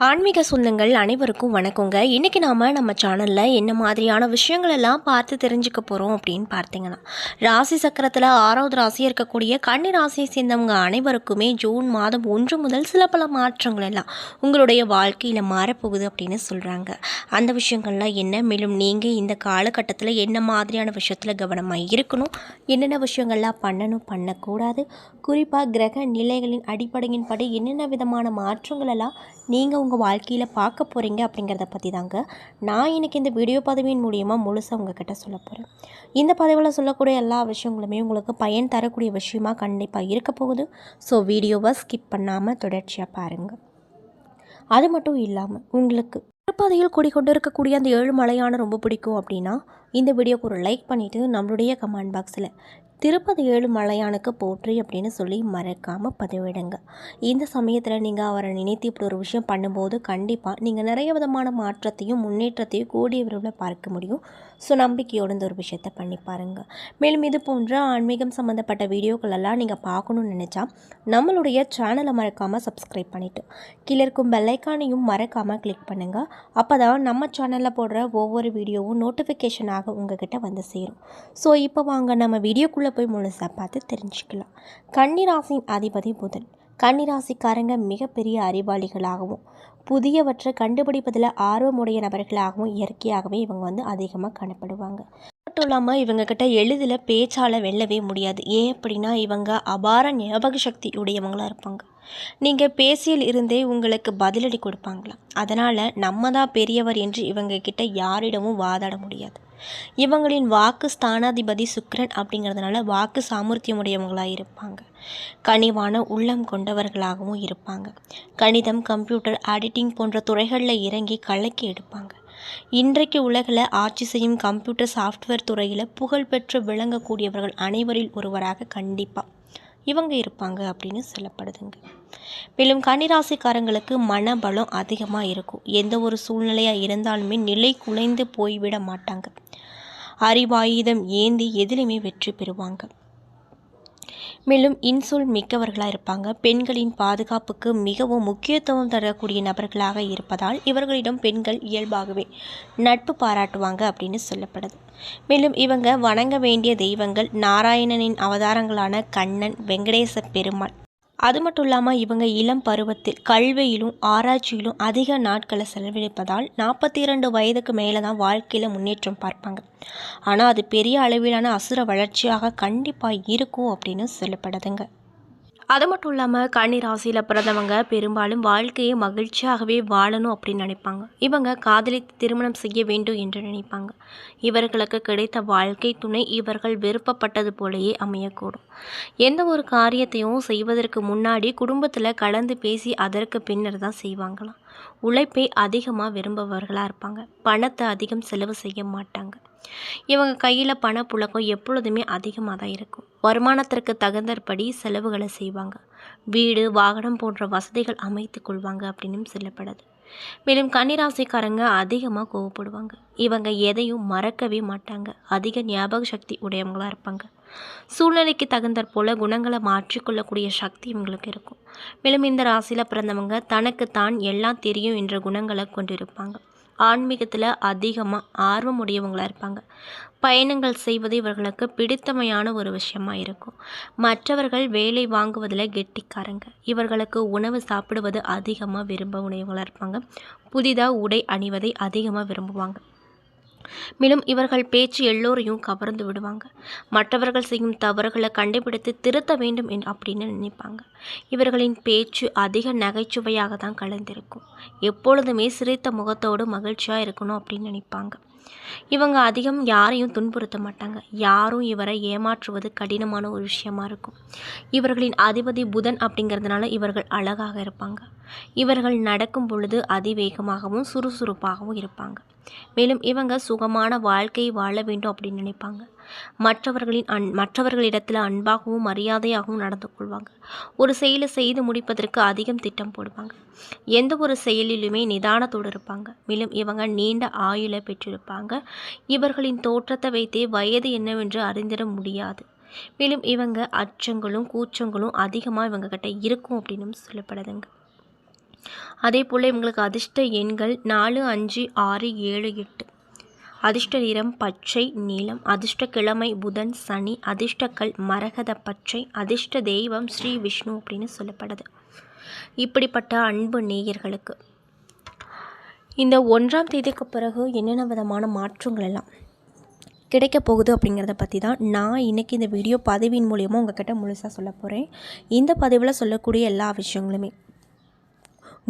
ஆன்மீக சொந்தங்கள் அனைவருக்கும் வணக்கங்க. இன்றைக்கி நாம் நம்ம சேனலில் என்ன மாதிரியான விஷயங்கள் எல்லாம் பார்த்து தெரிஞ்சுக்க போகிறோம் அப்படின்னு பார்த்தீங்கன்னா ராசி சக்கரத்தில் ஆறாவது ராசியாக இருக்கக்கூடிய கன்னி ராசியை சேர்ந்தவங்க அனைவருக்குமே ஜூன் மாதம் ஒன்று முதல் சில பல மாற்றங்கள் எல்லாம் உங்களுடைய வாழ்க்கையில் மாறப்போகுது அப்படின்னு சொல்கிறாங்க அந்த விஷயங்கள்லாம் என்ன? மேலும் நீங்கள் இந்த காலகட்டத்தில் என்ன மாதிரியான விஷயத்தில் கவனமாக இருக்கணும்? என்னென்ன விஷயங்கள்லாம் பண்ணணும்? பண்ணக்கூடாது. குறிப்பாக கிரக நிலைகளின் அடிப்படையின் படி என்னென்ன விதமான மாற்றங்கள் எல்லாம் நீங்கள் உங்கள் வாழ்க்கையில் பார்க்க போகிறீங்க அப்படிங்கிறத பற்றி தாங்க நான் இன்றைக்கி இந்த வீடியோ பதவியின் மூலியமாக முழுசாக உங்ககிட்ட சொல்ல போகிறேன் இந்த பதவியில் சொல்லக்கூடிய எல்லா விஷயங்களுமே உங்களுக்கு பயன் தரக்கூடிய விஷயமா கண்டிப்பாக இருக்க போகுது. ஸோ வீடியோவை ஸ்கிப் பண்ணாமல் தொடர்ச்சியாக பாருங்கள் அது மட்டும் இல்லாமல் உங்களுக்கு திருப்பதியில் குடிக்கொண்டு இருக்கக்கூடிய அந்த ஏழு மலையான ரொம்ப பிடிக்கும் அப்படின்னா இந்த வீடியோக்கு ஒரு லைக் பண்ணிவிட்டு நம்மளுடைய கமெண்ட் பாக்ஸில் திருப்பதி ஏழு மலையானுக்கு போற்றி அப்படின்னு சொல்லி மறக்காமல் பதிவிடுங்க. இந்த சமயத்தில் நீங்கள் அவரை நினைத்து இப்படி ஒரு விஷயம் பண்ணும்போது கண்டிப்பாக நீங்கள் நிறைய விதமான மாற்றத்தையும் முன்னேற்றத்தையும் கூடிய விரைவில் பார்க்க முடியும். ஸோ நம்பிக்கையோடு இந்த ஒரு விஷயத்தை பண்ணி பாருங்கள் மேலும் இது போன்ற ஆன்மீகம் சம்மந்தப்பட்ட வீடியோக்களெல்லாம் நீங்கள் பார்க்கணுன்னு நினச்சா நம்மளுடைய சேனலை மறக்காமல் சப்ஸ்கிரைப் பண்ணிவிட்டு கீழே இருக்கும் பெல்லைக்கானையும் மறக்காமல் கிளிக் பண்ணுங்கள் அப்போ தான் நம்ம சேனலில் போடுற ஒவ்வொரு வீடியோவும் நோட்டிஃபிகேஷன் தானாக உங்ககிட்ட வந்து சேரும். ஸோ இப்போ வாங்க நம்ம வீடியோக்குள்ளே போய் முழுசாக பார்த்து தெரிஞ்சுக்கலாம். கன்னிராசின் அதிபதி புதன். கன்னிராசிக்காரங்க மிகப்பெரிய அறிவாளிகளாகவும் புதியவற்றை கண்டுபிடிப்பதில் ஆர்வமுடைய நபர்களாகவும் இயற்கையாகவே இவங்க வந்து அதிகமாக காணப்படுவாங்க. மட்டும் இல்லாமல் இவங்கக்கிட்ட எளிதில் பேச்சால் வெல்லவே முடியாது. ஏன் அப்படின்னா இவங்க அபார ஞாபக சக்தி உடையவங்களாக இருப்பாங்க. நீங்கள் பேசியில் இருந்தே உங்களுக்கு பதிலடி கொடுப்பாங்களாம். அதனால் நம்ம தான் பெரியவர் என்று இவங்க கிட்ட யாரிடமும் வாதாட முடியாது. இவங்களின் வாக்கு ஸ்தானாதிபதி சுக்ரன் அப்படிங்கிறதுனால வாக்கு சாமர்த்தியமுடையவங்களாக இருப்பாங்க. கனிவான உள்ளம் கொண்டவர்களாகவும் இருப்பாங்க. கணிதம் கம்ப்யூட்டர் எடிட்டிங் போன்ற துறைகளில் இறங்கி கலக்கி எடுப்பாங்க. இன்றைக்கு உலகில் ஆட்சி செய்யும் கம்ப்யூட்டர் சாஃப்ட்வேர் துறையில் புகழ்பெற்று விளங்கக்கூடியவர்கள் அனைவரில் ஒருவராக கண்டிப்பாக இவங்க இருப்பாங்க அப்படின்னு சொல்லப்படுதுங்க. மேலும் கன்னிராசிக்காரங்களுக்கு மனபலம் அதிகமாக இருக்கும். எந்த ஒரு சூழ்நிலையாக இருந்தாலுமே நிலை குலைந்து போய்விட மாட்டாங்க. அறிவாயுதம் ஏந்தி எதிலுமே வெற்றி பெறுவாங்க. மேலும் இன்சொல் மிக்கவர்களாக இருப்பாங்க. பெண்களின் பாதுகாப்புக்கு மிகவும் முக்கியத்துவம் தரக்கூடிய நபர்களாக இருப்பதால் இவர்களிடம் பெண்கள் இயல்பாகவே நட்பு பாராட்டுவாங்க அப்படின்னு சொல்லப்படுது. மேலும் இவங்க வணங்க வேண்டிய தெய்வங்கள் நாராயணனின் அவதாரங்களான கண்ணன் வெங்கடேச பெருமாள் அது மட்டும் இல்லாமல் இவங்க இளம் பருவத்தில் கல்வியிலும் ஆராய்ச்சியிலும் அதிக நாட்களை செலவழிப்பதால் நாற்பத்தி இரண்டு வயதுக்கு மேலே தான் வாழ்க்கையில் முன்னேற்றம் பார்ப்பாங்க. ஆனால் அது பெரிய அளவிலான அசுர வளர்ச்சியாக கண்டிப்பாக இருக்கும் அப்படின்னு சொல்லப்படுதுங்க. அது மட்டும் இல்லாமல் கன்னி ராசியில் பிறந்தவங்க பெரும்பாலும் வாழ்க்கையை மகிழ்ச்சியாகவே வாழணும் அப்படின்னு நினைப்பாங்க. இவங்க காதலித்து திருமணம் செய்ய வேண்டும் என்று நினைப்பாங்க. இவர்களுக்கு கிடைத்த வாழ்க்கை துணை இவர்கள் விருப்பப்பட்டது போலேயே அமையக்கூடும். எந்த ஒரு காரியத்தையும் செய்வதற்கு முன்னாடி குடும்பத்தில் கலந்து பேசி அதற்கு பின்னர் தான் செய்வாங்களாம். உழைப்பை அதிகமாக விரும்புபவர்களாக இருப்பாங்க. பணத்தை அதிகம் செலவு செய்ய மாட்டாங்க. இவங்க கையில் பணப்புழக்கம் எப்பொழுதுமே அதிகமாக தான் இருக்கும். வருமானத்திற்கு தகுந்தபடி செலவுகளை செய்வாங்க. வீடு வாகனம் போன்ற வசதிகள் அமைத்து கொள்வாங்க அப்படின்னு சொல்லப்படுது. மேலும் கன்னிராசிக்காரங்க அதிகமாக கோவப்படுவாங்க. இவங்க எதையும் மறக்கவே மாட்டாங்க. அதிக ஞாபக சக்தி உடையவங்களாக இருப்பாங்க. சூழ்நிலைக்கு தகுந்தாற் போல் குணங்களை மாற்றிக்கொள்ளக்கூடிய சக்தி இவங்களுக்கு இருக்கும். மேலும் இந்த ராசியில் பிறந்தவங்க தனக்கு தான் எல்லாம் தெரியும் என்ற குணங்களை கொண்டிருப்பாங்க. ஆன்மீகத்தில் அதிகமாக ஆர்வம் உடையவங்களாக இருப்பாங்க. பயணங்கள் செய்வது இவர்களுக்கு பிடித்தமையான ஒரு விஷயமா இருக்கும். மற்றவர்கள் வேலை வாங்குவதில் கெட்டிக்காரங்க. இவர்களுக்கு உணவு சாப்பிடுவது அதிகமாக விரும்ப உடையவங்களாக இருப்பாங்க. புதிதாக உடை அணிவதை அதிகமாக விரும்புவாங்க. மேலும் இவர்கள் பேச்சு எல்லோரையும் கவர்ந்து விடுவாங்க. மற்றவர்கள் செய்யும் தவறுகளை கண்டுபிடித்து திருத்த வேண்டும் அப்படின்னு நினைப்பாங்க. இவர்களின் பேச்சு அதிக நகைச்சுவையாக தான் கலந்திருக்கும். எப்பொழுதுமே சிரித்த முகத்தோடு மகிழ்ச்சியாக இருக்கணும் அப்படின்னு நினைப்பாங்க. இவங்க அதிகம் யாரையும் துன்புறுத்த மாட்டாங்க. யாரும் இவரை ஏமாற்றுவது கடினமான ஒரு விஷயமா இருக்கும். இவர்களின் அதிபதி புதன் அப்படிங்கிறதுனால இவர்கள் அழகாக இருப்பாங்க. இவர்கள் நடக்கும் பொழுது அதிவேகமாகவும் சுறுசுறுப்பாகவும் இருப்பாங்க. மேலும் இவங்க சுகமான வாழ்க்கையை வாழ வேண்டும் அப்படின்னு நினைப்பாங்க. மற்றவர்களின் அன் மற்றவர்களிடத்தில் அன்பாகவும் மரியாதையாகவும் நடந்து கொள்வாங்க. ஒரு செயலை செய்து முடிப்பதற்கு அதிகம் திட்டம் போடுவாங்க. எந்த ஒரு செயலிலுமே நிதானத்தோடு இருப்பாங்க. மேலும் இவங்க நீண்ட ஆயுளை பெற்றிருப்பாங்க. இவர்களின் தோற்றத்தை வைத்தே வயது என்னவென்று அறிந்திட முடியாது. மேலும் இவங்க அச்சங்களும் கூச்சங்களும் அதிகமாக இவங்க கிட்ட இருக்கும் அப்படின்னு சொல்லப்படுதுங்க. அதே போல் இவங்களுக்கு அதிர்ஷ்ட எண்கள் நாலு அஞ்சு ஆறு ஏழு எட்டு. அதிர்ஷ்ட நிறம் பச்சை நீலம். அதிர்ஷ்ட கிழமை புதன் சனி. அதிர்ஷ்டக்கல் மரகத பச்சை. அதிர்ஷ்ட தெய்வம் ஸ்ரீ விஷ்ணு அப்படின்னு சொல்லப்படுது. இப்படிப்பட்ட அன்பு நேயர்களுக்கு. இந்த ஒன்றாம் தேதிக்கு பிறகு என்னென்ன விதமான மாற்றங்கள் எல்லாம் கிடைக்க போகுது அப்படிங்கிறத பற்றி தான் நான் இன்றைக்கி இந்த வீடியோ பதிவின் மூலியமாக உங்ககிட்ட முழுசாக சொல்ல போகிறேன் இந்த பதிவில் சொல்லக்கூடிய எல்லா விஷயங்களுமே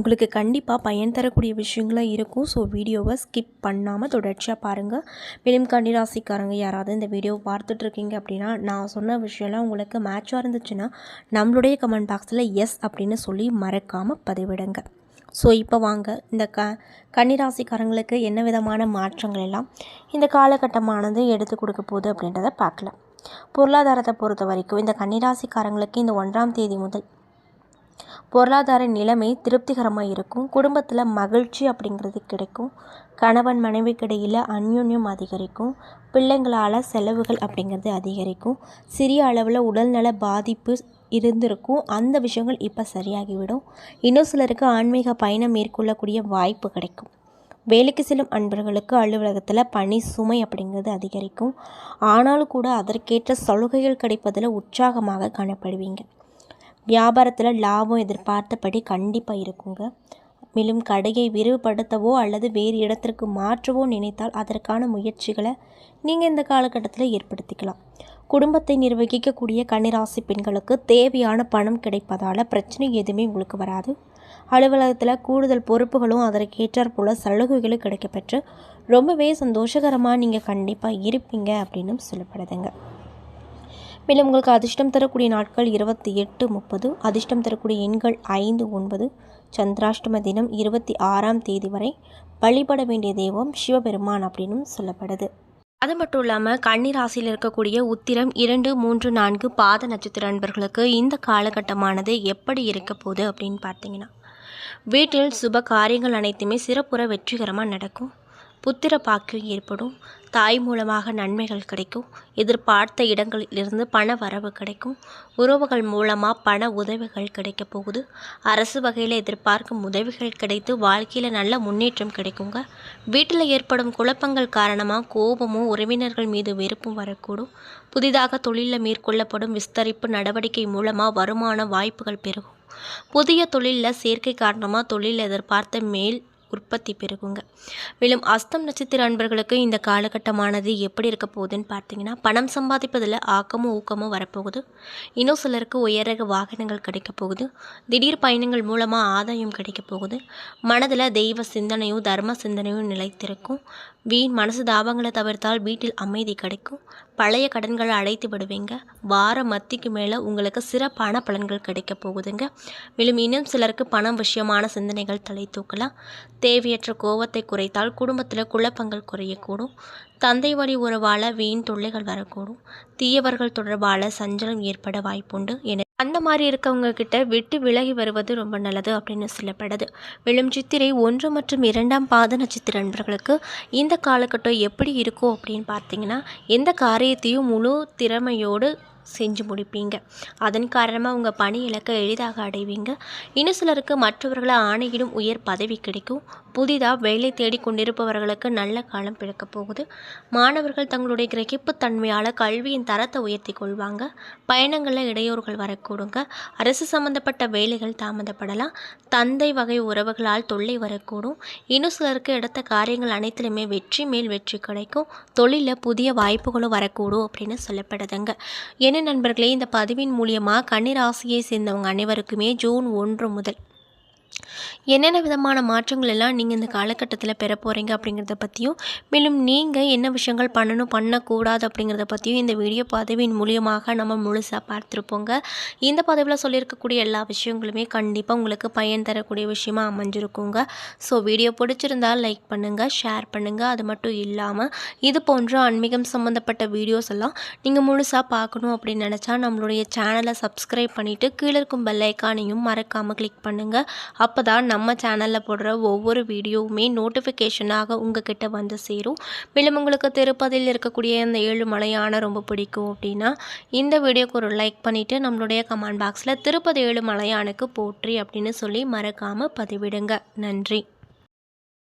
உங்களுக்கு கண்டிப்பாக பயன் தரக்கூடிய விஷயங்களாக இருக்கும். ஸோ வீடியோவை ஸ்கிப் பண்ணாமல் தொடர்ச்சியாக பாருங்கள் மேலும் கன்னிராசிக்காரங்க யாராவது இந்த வீடியோவை பார்த்துட்ருக்கீங்க அப்படின்னா நான் சொன்ன விஷயம்லாம் உங்களுக்கு மேட்சாக இருந்துச்சுன்னா நம்மளுடைய கமெண்ட் பாக்ஸில் எஸ் அப்படின்னு சொல்லி மறக்காமல் பதிவிடுங்க. ஸோ இப்போ வாங்க. இந்த க கன்னிராசிக்காரங்களுக்கு என்ன விதமான மாற்றங்கள் எல்லாம் இந்த காலகட்டமானது எடுத்து கொடுக்க போகுது அப்படின்றத பார்க்கலாம். பொருளாதாரத்தை பொறுத்த வரைக்கும் இந்த கன்னிராசிக்காரங்களுக்கு இந்த ஒன்றாம் தேதி முதல் பொருளாதார நிலைமை திருப்திகரமாக இருக்கும் குடும்பத்தில் மகிழ்ச்சி அப்படிங்கிறது கிடைக்கும். கணவன் மனைவிக்கிடையில் அந்யோன்யம் அதிகரிக்கும். பிள்ளைங்களால் செலவுகள் அப்படிங்கிறது அதிகரிக்கும். சிறிய அளவில் உடல்நல பாதிப்பு இருந்திருக்கும். அந்த விஷயங்கள் இப்போ சரியாகிவிடும். இன்னும் சிலருக்கு ஆன்மீக பயணம் மேற்கொள்ளக்கூடிய வாய்ப்பு கிடைக்கும். வேலைக்கு செல்லும் அன்பர்களுக்கு அலுவலகத்தில் பணி சுமை அப்படிங்கிறது அதிகரிக்கும். ஆனாலும் கூட அதற்கேற்ற சலுகைகள் கிடைப்பதில் உற்சாகமாக காணப்படுவீங்க. வியாபாரத்தில் லாபம் எதிர்பார்த்தபடி கண்டிப்பாக இருக்குங்க. மேலும் கடையை விரிவுபடுத்தவோ அல்லது வேறு இடத்திற்கு மாற்றவோ நினைத்தால் அதற்கான முயற்சிகளை நீங்கள் இந்த காலகட்டத்தில் ஏற்படுத்திக்கலாம். குடும்பத்தை நிர்வகிக்கக்கூடிய கன்னிராசி பெண்களுக்கு தேவையான பணம் கிடைப்பதால் பிரச்சனை எதுவுமே உங்களுக்கு வராது. அலுவலகத்தில் கூடுதல் பொறுப்புகளும் அதற்கேற்றாற் போல் சலுகைகளும் கிடைக்கப்பெற்று ரொம்பவே சந்தோஷகரமாக நீங்கள் கண்டிப்பாக இருப்பீங்க அப்படின்னு சொல்லப்படுதுங்க. மேலும் உங்களுக்கு அதிர்ஷ்டம் தரக்கூடிய நாட்கள் இருபத்தி எட்டு முப்பது அதிர்ஷ்டம் தரக்கூடிய எண்கள் ஐந்து ஒன்பது சந்திராஷ்டம தினம் இருபத்தி ஆறாம் தேதி வரை வழிபட வேண்டிய தெய்வம் சிவபெருமான் அப்படின்னும் சொல்லப்படுது. அது மட்டும் இல்லாமல் கன்னி ராசியில் இருக்கக்கூடிய உத்திரம் இரண்டு மூன்று நான்கு பாத நட்சத்திர அன்பர்களுக்கு இந்த காலகட்டமானது எப்படி இருக்க போகுது அப்படின்னு பார்த்தீங்கன்னா வீட்டில் சுப காரியங்கள் அனைத்துமே சிறப்புற வெற்றிகரமாக நடக்கும். புத்திர பாக்கியம் ஏற்படும் தாய் மூலமாக நன்மைகள் கிடைக்கும். எதிர்பார்த்த இடங்களிலிருந்து பண வரவு கிடைக்கும். உறவுகள் மூலமாக பண உதவிகள் கிடைக்க போகுது. அரசு வகையில் எதிர்பார்க்கும் உதவிகள் கிடைத்து வாழ்க்கையில் நல்ல முன்னேற்றம் கிடைக்குங்க. வீட்டில் ஏற்படும் குழப்பங்கள் காரணமாக கோபமும் உறவினர்கள் மீது வெறுப்பும் வரக்கூடும். புதிதாக தொழிலில் மேற்கொள்ளப்படும் விஸ்தரிப்பு நடவடிக்கை மூலமாக வருமான வாய்ப்புகள் பெருகும். புதிய தொழிலில் சேர்க்கை காரணமாக தொழில் எதிர்பார்த்த மேல் உற்பத்தி பெருகுங்க. மேலும் அஸ்தம் நட்சத்திர அன்பர்களுக்கு இந்த காலகட்டமானது எப்படி இருக்க போகுதுன்னு பார்த்தீங்கன்னா பணம் சம்பாதிப்பதில் ஆக்கமும் ஊக்கமும் வரப்போகுது. இன்னும் சிலருக்கு உயரக வாகனங்கள் கிடைக்க போகுது. திடீர் பயணங்கள் மூலமாக ஆதாயம் கிடைக்க போகுது. மனதில் தெய்வ சிந்தனையும் தர்ம சிந்தனையும் நிலைத்திருக்கும். வீண் மனசு தாபங்களை தவிர்த்தால் வீட்டில் அமைதி கிடைக்கும். பழைய கடன்களை அடைத்து விடுவீங்க. வார மத்திக்கு மேலே உங்களுக்கு சிறப்பான பலன்கள் கிடைக்க போகுதுங்க. மேலும் இன்னும் சிலருக்கு பணம் விஷயமான சிந்தனைகள் தலை தூக்கலாம். தேவையற்ற கோபத்தை குறைத்தால் குடும்பத்தில் குழப்பங்கள் குறையக்கூடும். தந்தை வழி உறவால் வீண் தொல்லைகள் வரக்கூடும். தீயவர்கள் தொடர்பால் சஞ்சலம் ஏற்பட வாய்ப்புண்டு. என அந்த மாதிரி இருக்கவங்க கிட்ட விட்டு விலகி வருவது ரொம்ப நல்லது அப்படின்னு சொல்லப்படுது. விழும் சித்திரை ஒன்று மற்றும் இரண்டாம் பாத நட்சத்திர நண்பர்களுக்கு இந்த காலகட்டம் எப்படி இருக்கும் அப்படின்னு பார்த்தீங்கன்னா எந்த காரியத்தையும் முழு திறமையோடு செஞ்சு முடிப்பீங்க. அதன் காரணமாக உங்கள் பணி இலக்கை எளிதாக அடைவீங்க. இன்னும் சிலருக்கு மற்றவர்களை ஆணையிடும் உயர் பதவி கிடைக்கும். புதிதாக வேலை தேடி கொண்டிருப்பவர்களுக்கு நல்ல காலம் பிறக்கப் போகுது. மாணவர்கள் தங்களுடைய கிரகிப்பு தன்மையால் கல்வியின் தரத்தை உயர்த்தி கொள்வாங்க. பயணங்களில் இடையூறுகள் வரக்கூடுங்க. அரசு சம்பந்தப்பட்ட வேலைகள் தாமதப்படலாம். தந்தை வகை உறவுகளால் தொல்லை வரக்கூடும். இன்னும் சிலருக்கு எடுத்த காரியங்கள் அனைத்திலுமே வெற்றி மேல் வெற்றி கிடைக்கும். தொழிலில் புதிய வாய்ப்புகளும் வரக்கூடும் அப்படின்னு சொல்லப்படுதுங்க. என்ன நண்பர்களே இந்த பதிவின் மூலியமாக கன்னிராசியை சேர்ந்தவங்க அனைவருக்குமே ஜூன் ஒன்று முதல் என்னென்ன விதமான மாற்றங்கள் எல்லாம் நீங்கள் இந்த காலகட்டத்தில் பெற போகிறீங்க அப்படிங்கிறத பற்றியும் மேலும் நீங்கள் என்ன விஷயங்கள் பண்ணணும் பண்ணக்கூடாது அப்படிங்கிறத பற்றியும் இந்த வீடியோ பதவியின் மூலியமாக நம்ம முழுசாக பார்த்துருப்போங்க. இந்த பதவியில் சொல்லியிருக்கக்கூடிய எல்லா விஷயங்களுமே கண்டிப்பாக உங்களுக்கு பயன் தரக்கூடிய விஷயமா அமைஞ்சிருக்குங்க. ஸோ வீடியோ பிடிச்சிருந்தால் லைக் பண்ணுங்கள் ஷேர் பண்ணுங்கள் அது மட்டும் இல்லாமல் இது போன்ற ஆன்மீகம் சம்மந்தப்பட்ட வீடியோஸ் எல்லாம் நீங்கள் முழுசாக பார்க்கணும் அப்படின்னு நினச்சா நம்மளுடைய சேனலை சப்ஸ்கிரைப் பண்ணிவிட்டு கீழே இருக்கும் பெல்லைக்கானையும் மறக்காமல் கிளிக் பண்ணுங்கள் அப் அப்போ தான் நம்ம சேனலில் போடுற ஒவ்வொரு வீடியோவுமே நோட்டிஃபிகேஷனாக உங்ககிட்ட வந்து சேரும். மேலும் உங்களுக்கு திருப்பதியில் இருக்கக்கூடிய இந்த ஏழு மலையான ரொம்ப பிடிக்கும் அப்படின்னா இந்த வீடியோக்கு ஒரு லைக் பண்ணிவிட்டு நம்மளுடைய கமெண்ட் பாக்ஸில் திருப்பதி ஏழு மலையானுக்கு போற்றி அப்படின்னு சொல்லி மறக்காமல் பதிவிடுங்க. நன்றி.